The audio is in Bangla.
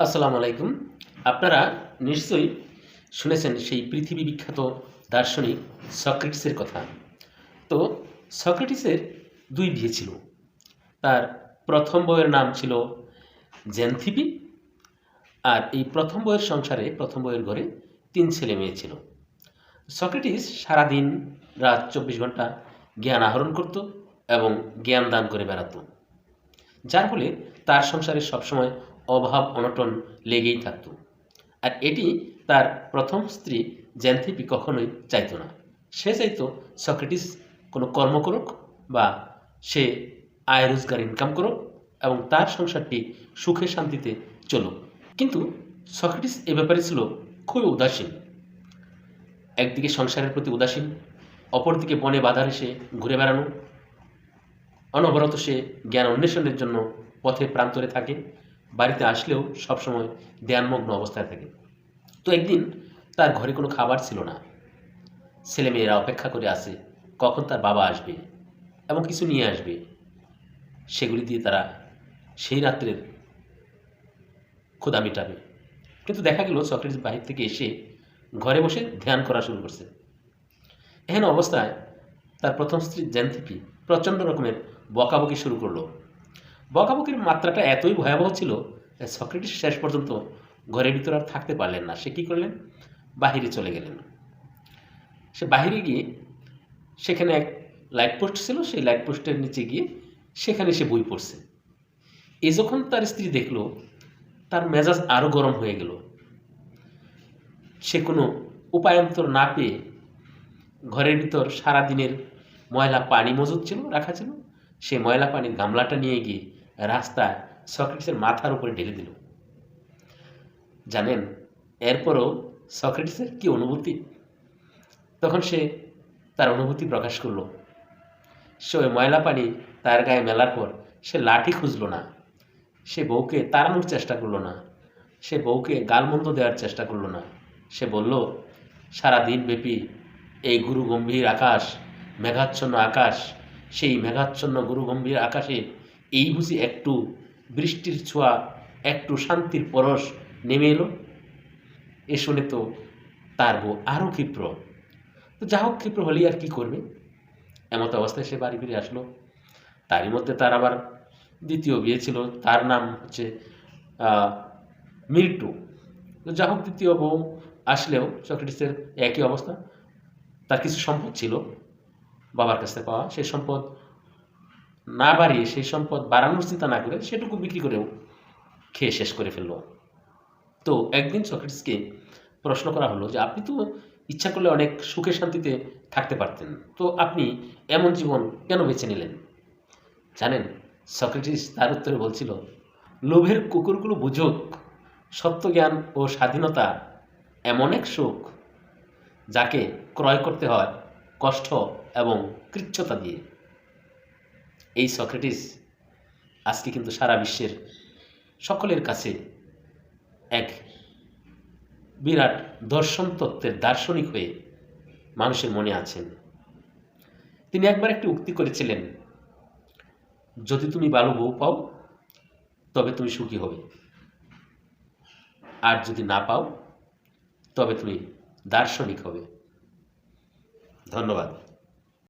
আসসালামু আলাইকুম। আপনারা নিশ্চয়ই শুনেছেন সেই পৃথিবী বিখ্যাত দার্শনিক সক্রেটিসের কথা। তো সক্রেটিসের দুই বিয়ে ছিল। তার প্রথম বইয়ের নাম ছিল জেনথিপি আর এই প্রথম বইয়ের সংসারে, প্রথম বইয়ের ঘরে তিন ছেলে মেয়ে ছিল। সক্রেটিস সারাদিন রাত চব্বিশ ঘণ্টা জ্ঞান আহরণ করত এবং জ্ঞান দান করে বেড়াতো। যার ফলে তার সংসারে সবসময় অভাব অনটন লেগেই থাকত। আর এটি তার প্রথম স্ত্রী জ্যান্থিপি কখনোই চাইতো না। সে চাইতো সক্রেটিস কোনো কর্ম করুক বা সে আয় রোজগার ইনকাম করুক এবং তার সংসারটি সুখে শান্তিতে চলুক। কিন্তু সক্রেটিস এ ব্যাপারে ছিল খুবই উদাসীন। একদিকে সংসারের প্রতি উদাসীন, অপরদিকে বনে বাধার এসে ঘুরে বেড়ানো। অনবরত সে জ্ঞান অন্বেষণের জন্য পথে প্রান্তরে থাকে। বাড়িতে আসলেও সবসময় ধ্যানমগ্ন অবস্থায় থাকে। তো একদিন তার ঘরে কোনো খাবার ছিল না। ছেলেমেয়েরা অপেক্ষা করে আসে কখন তার বাবা আসবে এবং কিছু নিয়ে আসবে। সেগুলি দিয়ে তারা সেই রাত্রের ক্ষুদা মেটাবে। কিন্তু দেখা গেল সক্রেটিস বাহির থেকে এসে ঘরে বসে ধ্যান করা শুরু করছে। এহেন অবস্থায় তার প্রথম স্ত্রী জ্যান্থিপি প্রচণ্ড রকমের বকাবকি শুরু করল। বকাবকির মাত্রাটা এতই ভয়াবহ ছিল সক্রেটিস শেষ পর্যন্ত ঘরের ভিতরে আর থাকতে পারলেন না। সে কী করলেন? বাহিরে চলে গেলেন। সে বাহিরে গিয়ে সেখানে এক লাইট পোস্ট ছিল, সেই লাইট পোস্টের নিচে গিয়ে সেখানে সে বই পড়ছে। এ যখন তার স্ত্রী দেখল, তার মেজাজ আরও গরম হয়ে গেল। সে কোনো উপায়ন্তর না পেয়ে ঘরের ভিতর সারাদিনের ময়লা পানি মজুদ ছিল, রাখা ছিল। সে ময়লা পানির গামলাটা নিয়ে গিয়ে রাস্তায় সক্রেটিসের মাথার উপরে ঢেলে দিল। জানেন, এরপরও সক্রেটিসের কি অনুভূতি? তখন সে তার অনুভূতি প্রকাশ করল। সে ওই ময়লা পানি তার গায়ে মেলার পর সে লাঠি খুঁজলো না। সে বউকে তাড়ানোর চেষ্টা করল না। সে বউকে গালমন্দ দেওয়ার চেষ্টা করল না। সে বলল, সারা দিন ব্যাপী এই গুরু গম্ভীর আকাশ, মেঘাচ্ছন্ন আকাশ, সেই মেঘাচ্ছন্ন গুরু গম্ভীর আকাশে এই বুঝি একটু বৃষ্টির ছোঁয়া, একটু শান্তির পরশ নেমে এলো। এ শুনে তো তার বউ আরও ক্ষিপ্র। তো যা হোক, ক্ষিপ্র হলেই আর কি করবে? এমত অবস্থায় সে বাড়ি ফিরে আসলো। তারই মধ্যে তার আবার দ্বিতীয় বিয়ে ছিল। তার নাম হচ্ছে মিল্টু। যা হোক, দ্বিতীয় বউ আসলেও সক্রেটিসের একই অবস্থা। তার কিছু সম্পদ ছিল। বাবার কাছ থেকে পাওয়া সেই সম্পদ না বাড়িয়ে সেই সম্পদ বাড়ানোর চিন্তা না করে সেটুকু বিক্রি করেও খেয়ে শেষ করে ফেলল। তো একদিন সক্রেটিসকে প্রশ্ন করা হলো যে, আপনি তো ইচ্ছা করলে অনেক সুখে শান্তিতে থাকতে পারতেন। তো আপনি এমন জীবন কেন বেছে নিলেন? জানেন, সক্রেটিস তার উত্তরে বলছিল, লোভের কুকুরগুলো বুঝুক, সত্যজ্ঞান ও স্বাধীনতা এমন এক সুখ যাকে ক্রয় করতে হয় কষ্ট এবং কৃচ্ছতা দিয়ে। এই সক্রেটিস আজকে কিন্তু সারা বিশ্বের সকলের কাছে এক বিরাট দর্শন তত্ত্বের দার্শনিক হয়ে মানুষের মনে আছেন। তিনি একবার একটি উক্তি করেছিলেন, যদি তুমি ভালো বউ পাও, তবে তুমি সুখী হবে। আর যদি না পাও, তবে তুমি দার্শনিক হবে। ধন্যবাদ।